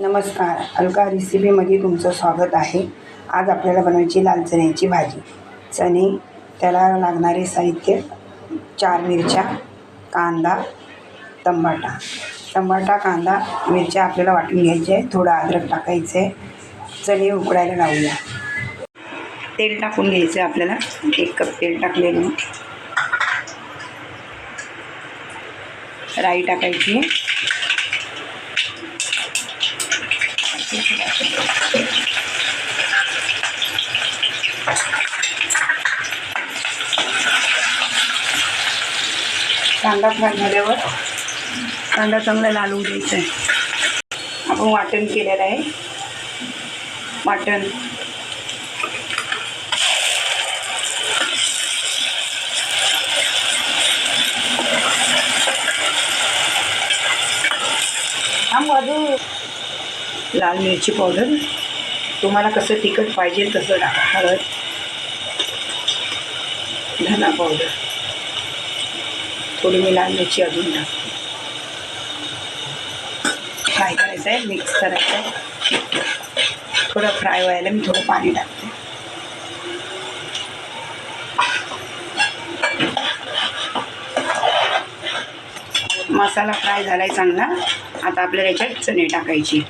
नमस्कार. अलका रेसिपीमध्ये तुमचं स्वागत आहे. आज आपल्याला बनवायची लाल चण्याची भाजी. चणे त्याला लागणारे साहित्य चार मिरच्या कांदा टमाटा टमाटा कांदा मिरच्या आपल्याला वाटून घ्यायचे आहे थोडं अद्रक टाकायचं आहे चणे उकडायला लावूया. तेल टाकून घ्यायचं आहे आपल्याला. एक कप तेल टाकलेलं राई टाकायची कांदा फ्राय झाल्यावर कांदा चांगला लाल होऊ द्यायचा आहे. आपण वाटण केलेलं आहे. वाटण. हा अजून लाल मिरची पावडर. तुम्हाला कसं तिखट पाहिजे तसं टाका. हळद धना पावडर. थोडी मी लाल मिरची अजून टाकते. फ्राय करायचं आहे मिक्स करायचं आहे थोडं फ्राय व्हायला मी थोडं पाणी टाकते. मसाला फ्राय झाला आहे चांगला. आता आपल्याला याच्यात चणे टाकायची.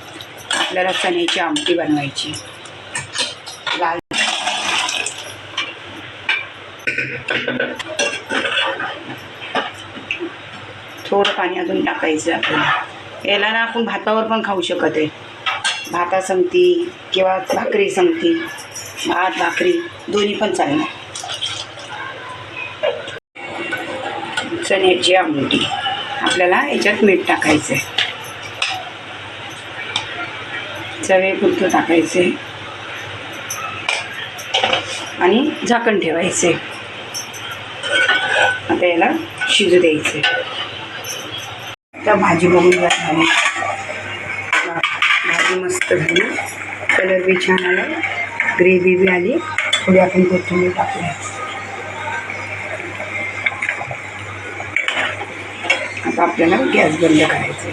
आपल्याला चण्याची आमटी बनवायची. लाल थोडं पाणी अजून टाकायचं आपल्याला. याला ना आपण भातावर पण खाऊ शकत आहे. भाता संगती किंवा भाकरी संगती भात भाकरी दोन्ही पण चालणार. चण्याची आमटी. आपल्याला याच्यात मीठ टाकायचं आहे चवेपुरतं टाकायचे. आणि झाकण ठेवायचे. आता याला शिजू द्यायचे. आता भाजी बघून झाली भाजी मस्त झाली. कलर बी छान आला. ग्रेव्ही बी आली. थोडी आपण कोथिंबीर टाकूया. आता आपल्याला गॅस बंद करायचं आहे.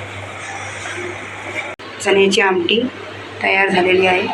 चण्याची आमटी तयार झालेली आहे.